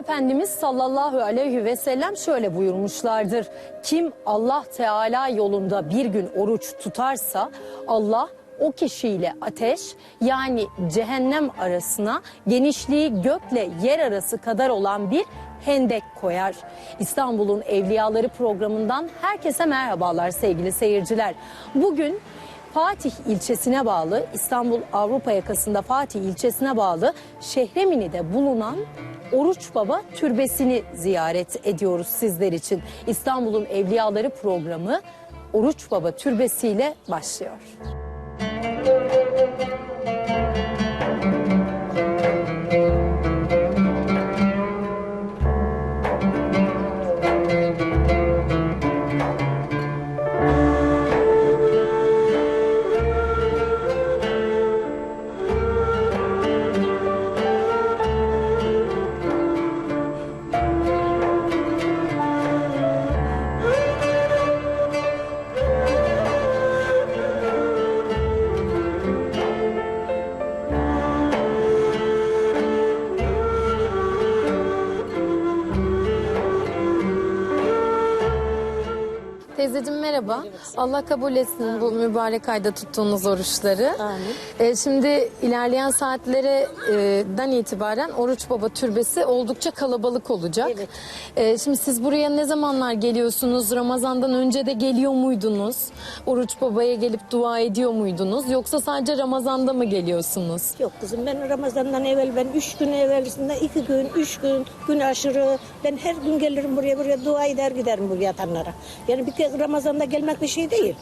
Efendimiz sallallahu aleyhi ve sellem şöyle buyurmuşlardır. Kim Allah Teala yolunda bir gün oruç tutarsa Allah o kişiyle ateş yani cehennem arasına genişliği gökle yer arası kadar olan bir hendek koyar. İstanbul'un Evliyaları programından herkese merhabalar sevgili seyirciler. Bugün Fatih ilçesine bağlı İstanbul Avrupa yakasında Fatih ilçesine bağlı Şehremini'de bulunan Oruç Baba Türbesi'ni ziyaret ediyoruz sizler için. İstanbul'un Evliyaları programı Oruç Baba Türbesi ile başlıyor. Teyzeciğim merhaba. Allah kabul etsin bu mübarek ayda tuttuğunuz oruçları. Amin. Ee, şimdi ilerleyen saatlerden itibaren Oruç Baba Türbesi oldukça kalabalık olacak. Evet. Ee, şimdi siz buraya ne zamanlar geliyorsunuz? Ramazan'dan önce de geliyor muydunuz? Oruç Baba'ya gelip dua ediyor muydunuz? Yoksa sadece Ramazan'da mı geliyorsunuz? Yok kızım ben Ramazan'dan evvel ben üç gün evvelisinde iki gün, üç gün, gün aşırı ben her gün gelirim buraya buraya dua eder giderim bu yatanlara. Yani bir kez Ramazan'da gelmek bir şey değil.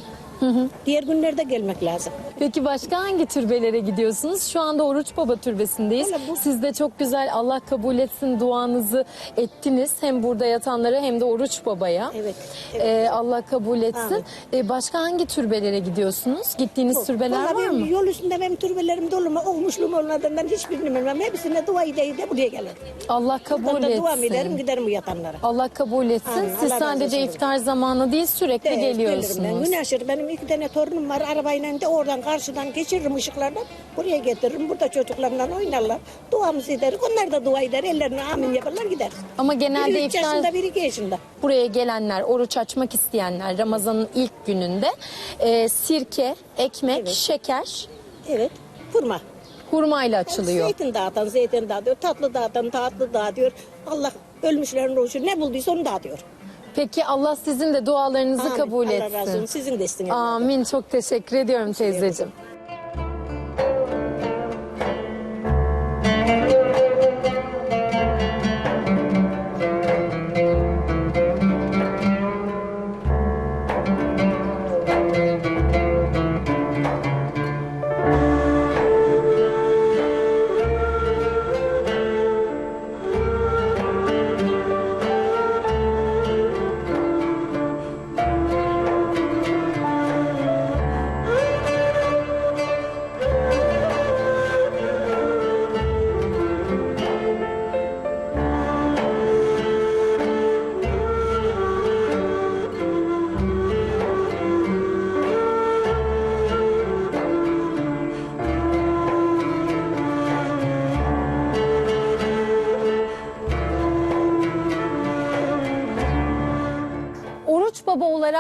Diğer günlerde gelmek lazım. Peki başka hangi türbelere gidiyorsunuz? Şu anda Oruç Baba Türbesi'ndeyiz. Bu- Siz de çok güzel Allah kabul etsin duanızı ettiniz. Hem burada yatanlara hem de Oruç Baba'ya. Evet, Ee, Allah kabul etsin. Ee, başka hangi türbelere gidiyorsunuz? Gittiğiniz türbeler Vallahi var mı? Yol üstünde benim türbelerim dolu mu? Olmuşluğum olmadan ben hiçbirini bilmem. Hepsine dua ede de buraya gelirim. Allah kabul Buradan da dua ederim etsin. giderim bu yatanlara. Allah kabul etsin. Amin. Siz Allah sadece iftar zamanı değil sürekli Evet, gelirim ben. geliyorsunuz. Gün aşırı benim iki tane torunum var arabayla de oradan karşıdan geçiririm ışıklardan. Buraya getiririm. Burada çocuklarla oynarlar. Duamızı ederiz. Onlar da dua eder. Ellerine amin yaparlar gider. Ama genelde biri üç iftar yaşında biri iki yaşında. buraya gelenler, oruç açmak isteyenler Ramazan'ın ilk gününde e, sirke, ekmek, Evet. şeker, Evet. Fırma. hurmayla açılıyor. Zeytin dağıtan zeytin dağıtıyor. Tatlı dağıtan tatlı dağıtıyor. Allah ölmüşlerin ruhu ne bulduysa onu dağıtıyor. Peki Allah sizin de dualarınızı Amin. kabul Allah razı olsun. etsin. Sizin de isteyin. Amin. Çok teşekkür ediyorum teyzeciğim.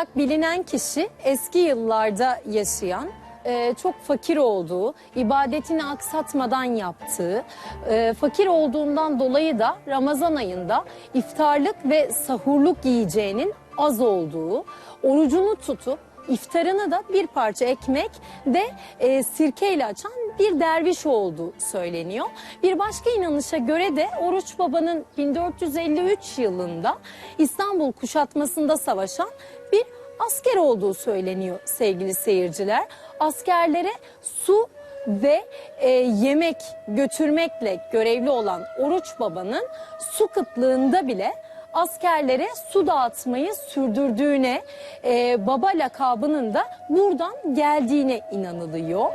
Olarak bilinen kişi eski yıllarda yaşayan, e, çok fakir olduğu, ibadetini aksatmadan yaptığı, e, fakir olduğundan dolayı da Ramazan ayında iftarlık ve sahurluk yiyeceğinin az olduğu, orucunu tutup iftarını da bir parça ekmek de e, sirkeyle açan bir derviş olduğu söyleniyor. Bir başka inanışa göre de Oruç Baba'nın 1453 yılında İstanbul kuşatmasında savaşan bir asker olduğu söyleniyor sevgili seyirciler. Askerlere su ve e, yemek götürmekle görevli olan Oruç Baba'nın su kıtlığında bile askerlere su dağıtmayı sürdürdüğüne, e, baba lakabının da buradan geldiğine inanılıyor.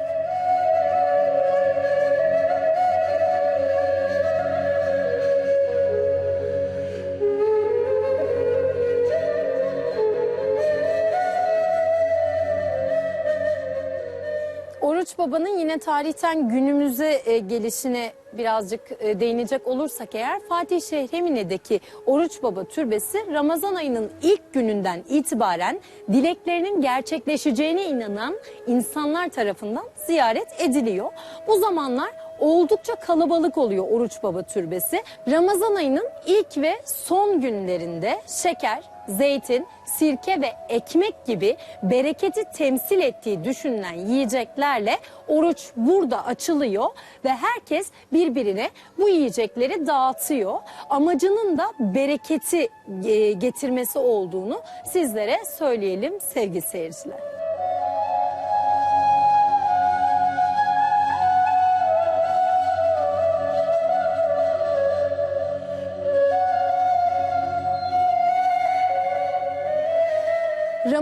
Oruç Baba'nın yine tarihten günümüze e, gelişine birazcık e, değinecek olursak eğer Fatih Şehremine'deki Oruç Baba Türbesi Ramazan ayının ilk gününden itibaren dileklerinin gerçekleşeceğine inanan insanlar tarafından ziyaret ediliyor. Bu zamanlar oldukça kalabalık oluyor Oruç Baba Türbesi. Ramazan ayının ilk ve son günlerinde şeker, zeytin, sirke ve ekmek gibi bereketi temsil ettiği düşünülen yiyeceklerle oruç burada açılıyor ve herkes birbirine bu yiyecekleri dağıtıyor. Amacının da bereketi e, getirmesi olduğunu sizlere söyleyelim sevgili seyirciler.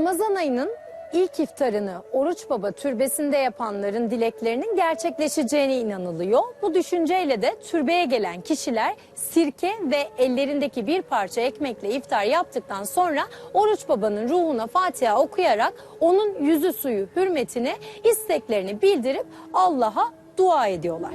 Ramazan ayının ilk iftarını Oruç Baba türbesinde yapanların dileklerinin gerçekleşeceğine inanılıyor. Bu düşünceyle de türbeye gelen kişiler sirke ve ellerindeki bir parça ekmekle iftar yaptıktan sonra Oruç Baba'nın ruhuna Fatiha okuyarak onun yüzü suyu hürmetine isteklerini bildirip Allah'a dua ediyorlar.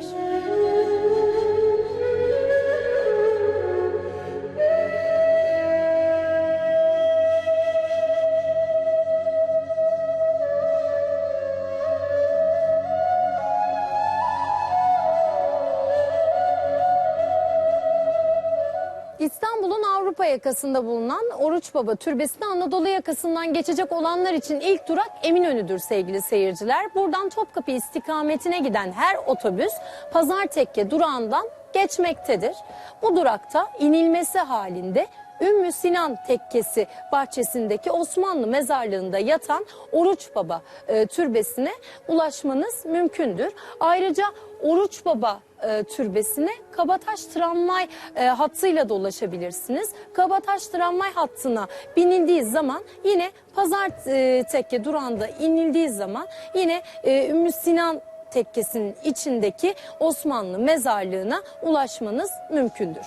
Avrupa yakasında bulunan Oruç Baba Türbesi'ne Anadolu yakasından geçecek olanlar için ilk durak Eminönü'dür sevgili seyirciler. Buradan Topkapı istikametine giden her otobüs Pazar Tekke durağından geçmektedir. Bu durakta inilmesi halinde Ümmü Sinan Tekkesi bahçesindeki Osmanlı mezarlığında yatan Oruç Baba e, türbesine ulaşmanız mümkündür. Ayrıca Oruç Baba e, türbesine Kabataş tramvay e, hattıyla da ulaşabilirsiniz. Kabataş tramvay hattına binildiği zaman yine Pazar e, Tekke durağında inildiği zaman yine e, Ümmü Sinan Tekkesi'nin içindeki Osmanlı mezarlığına ulaşmanız mümkündür.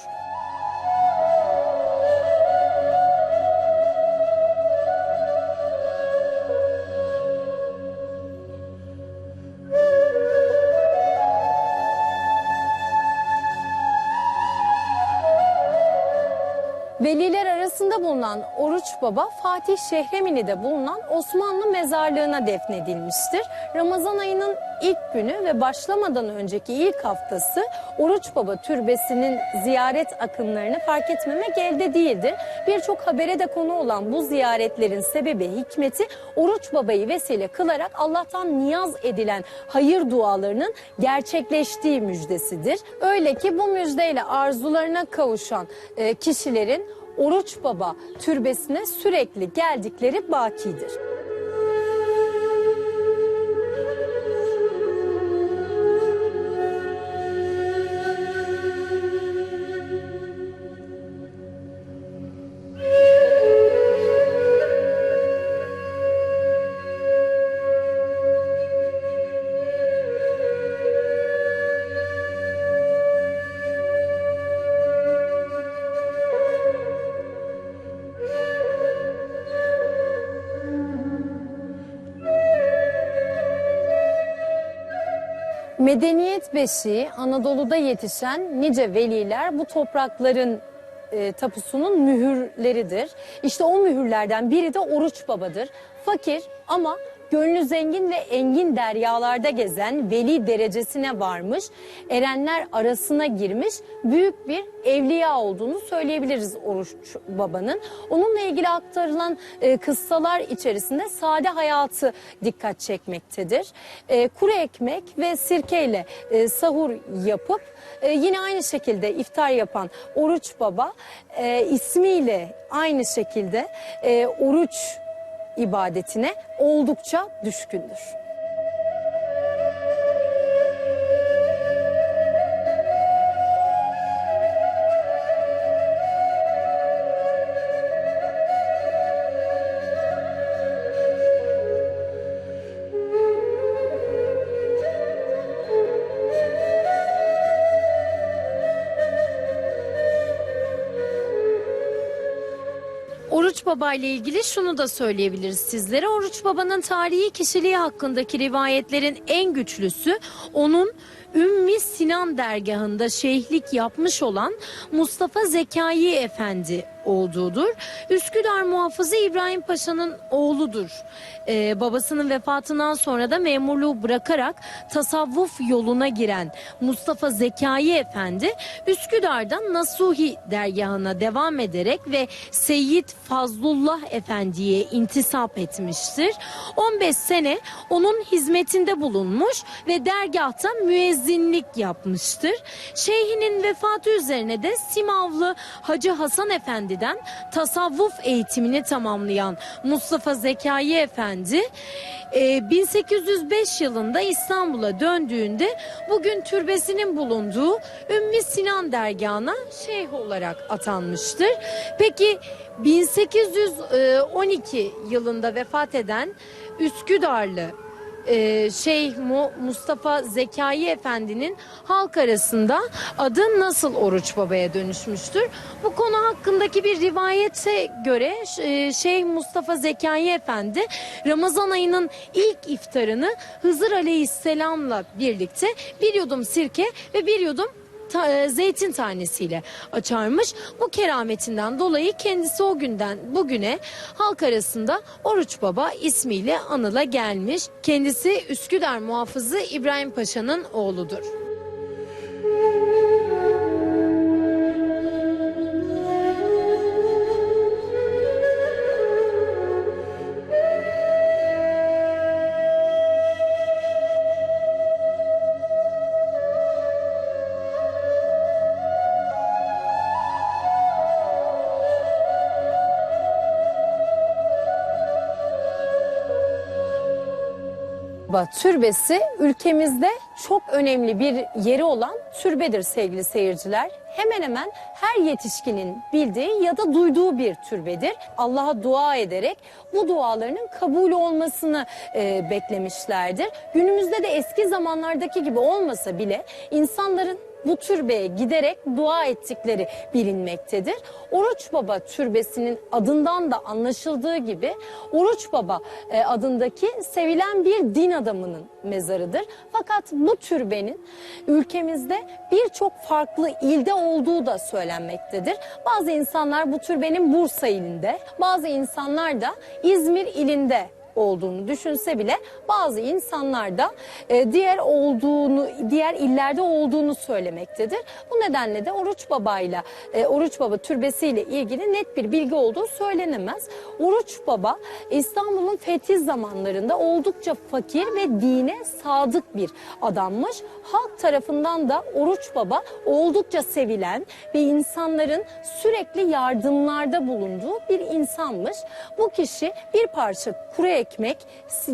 Veliler arasında bulunan Oruç Baba Fatih Şehremini'de bulunan Osmanlı mezarlığına defnedilmiştir. Ramazan ayının ilk günü ve başlamadan önceki ilk haftası Oruç Baba türbesinin ziyaret akınlarını fark etmemek elde değildir. Birçok habere de konu olan bu ziyaretlerin sebebi hikmeti Oruç Baba'yı vesile kılarak Allah'tan niyaz edilen hayır dualarının gerçekleştiği müjdesidir. Öyle ki bu müjdeyle arzularına kavuşan e, kişilerin Oruç Baba türbesine sürekli geldikleri bakidir. Medeniyet beşiği Anadolu'da yetişen nice veliler bu toprakların e, tapusunun mühürleridir. İşte o mühürlerden biri de Oruç Baba'dır. Fakir ama gönlü zengin ve engin deryalarda gezen veli derecesine varmış, erenler arasına girmiş büyük bir evliya olduğunu söyleyebiliriz Oruç Baba'nın. Onunla ilgili aktarılan e, kıssalar içerisinde sade hayatı dikkat çekmektedir. E, kuru ekmek ve sirkeyle e, sahur yapıp e, yine aynı şekilde iftar yapan Oruç Baba e, ismiyle aynı şekilde e, oruç ibadetine oldukça düşkündür. Oruç Baba ile ilgili şunu da söyleyebiliriz sizlere. Oruç Baba'nın tarihi kişiliği hakkındaki rivayetlerin en güçlüsü onun Ümmi Sinan dergahında şeyhlik yapmış olan Mustafa Zekai Efendi olduğudur. Üsküdar muhafızı İbrahim Paşa'nın oğludur. Ee, babasının vefatından sonra da memurluğu bırakarak tasavvuf yoluna giren Mustafa Zekai Efendi Üsküdar'dan Nasuhi dergahına devam ederek ve Seyyid Fazlullah Efendi'ye intisap etmiştir. 15 sene onun hizmetinde bulunmuş ve dergahta müezzinlik yapmıştır. Şeyhinin vefatı üzerine de Simavlı Hacı Hasan Efendi'den tasavvuf eğitimini tamamlayan Mustafa Zekai Efendi e, 1805 yılında İstanbul'a döndüğünde bugün türbesinin bulunduğu Ümmü Sinan dergahına şeyh olarak atanmıştır. Peki 1812 yılında vefat eden Üsküdarlı e, Şeyh Mu- Mustafa Zekai Efendi'nin halk arasında adı nasıl Oruç Baba'ya dönüşmüştür? Bu konu hakkındaki bir rivayete göre e, Şeyh Mustafa Zekai Efendi Ramazan ayının ilk iftarını Hızır Aleyhisselam'la birlikte bir yudum sirke ve bir yudum ta- e, zeytin tanesiyle açarmış. Bu kerametinden dolayı kendisi o günden bugüne halk arasında Oruç Baba ismiyle anıla gelmiş. Kendisi Üsküdar muhafızı İbrahim Paşa'nın oğludur. Türbesi ülkemizde çok önemli bir yeri olan türbedir sevgili seyirciler. Hemen hemen her yetişkinin bildiği ya da duyduğu bir türbedir. Allah'a dua ederek bu dualarının kabul olmasını e, beklemişlerdir. Günümüzde de eski zamanlardaki gibi olmasa bile insanların bu türbeye giderek dua ettikleri bilinmektedir. Oruç Baba türbesinin adından da anlaşıldığı gibi Oruç Baba e, adındaki sevilen bir din adamının mezarıdır. Fakat bu türbenin ülkemizde birçok farklı ilde olduğu da söylenmektedir. Bazı insanlar bu türbenin Bursa ilinde, bazı insanlar da İzmir ilinde olduğunu düşünse bile bazı insanlar da e, diğer olduğunu diğer illerde olduğunu söylemektedir. Bu nedenle de Oruç Baba'yla e, Oruç Baba türbesiyle ilgili net bir bilgi olduğu söylenemez. Oruç Baba İstanbul'un fethi zamanlarında oldukça fakir ve dine sadık bir adammış. Halk tarafından da Oruç Baba oldukça sevilen ve insanların sürekli yardımlarda bulunduğu bir insanmış. Bu kişi bir parça kuru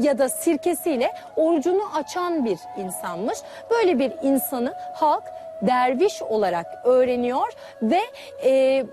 ya da sirkesiyle orucunu açan bir insanmış. Böyle bir insanı halk derviş olarak öğreniyor ve e,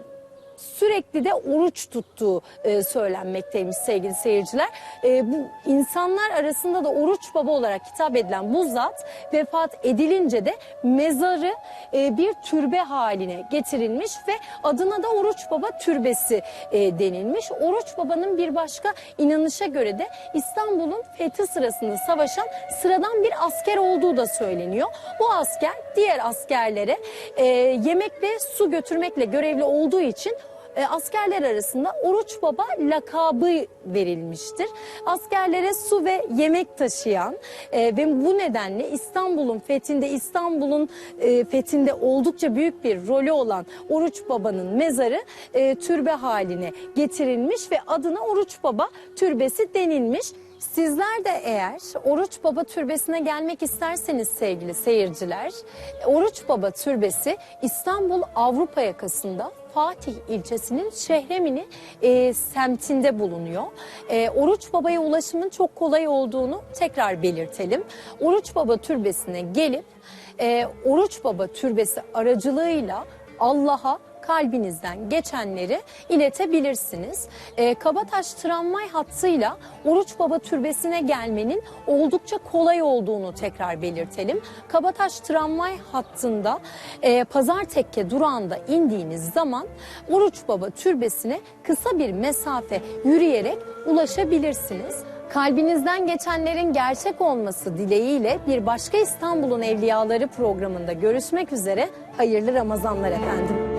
sürekli de oruç tuttuğu e, söylenmekteymiş sevgili seyirciler. E, bu insanlar arasında da oruç baba olarak hitap edilen bu zat vefat edilince de mezarı e, bir türbe haline getirilmiş ve adına da oruç baba türbesi e, denilmiş. Oruç babanın bir başka inanışa göre de İstanbul'un fethi sırasında savaşan sıradan bir asker olduğu da söyleniyor. Bu asker diğer askerlere e, yemek ve su götürmekle görevli olduğu için e, askerler arasında Oruç Baba lakabı verilmiştir. Askerlere su ve yemek taşıyan e, ve bu nedenle İstanbul'un fethinde İstanbul'un e, fethinde oldukça büyük bir rolü olan Oruç Baba'nın mezarı e, türbe haline getirilmiş ve adına Oruç Baba türbesi denilmiş. Sizler de eğer Oruç Baba Türbesi'ne gelmek isterseniz sevgili seyirciler, Oruç Baba Türbesi İstanbul Avrupa yakasında Fatih ilçesinin Şehremini e, semtinde bulunuyor. E, Oruç Baba'ya ulaşımın çok kolay olduğunu tekrar belirtelim. Oruç Baba Türbesi'ne gelip e, Oruç Baba Türbesi aracılığıyla Allah'a kalbinizden geçenleri iletebilirsiniz. Ee, Kabataş tramvay hattıyla Oruç Baba Türbesi'ne gelmenin oldukça kolay olduğunu tekrar belirtelim. Kabataş tramvay hattında e, Pazar Tekke durağında indiğiniz zaman Oruç Baba Türbesi'ne kısa bir mesafe yürüyerek ulaşabilirsiniz. Kalbinizden geçenlerin gerçek olması dileğiyle bir başka İstanbul'un Evliyaları programında görüşmek üzere. Hayırlı Ramazanlar efendim.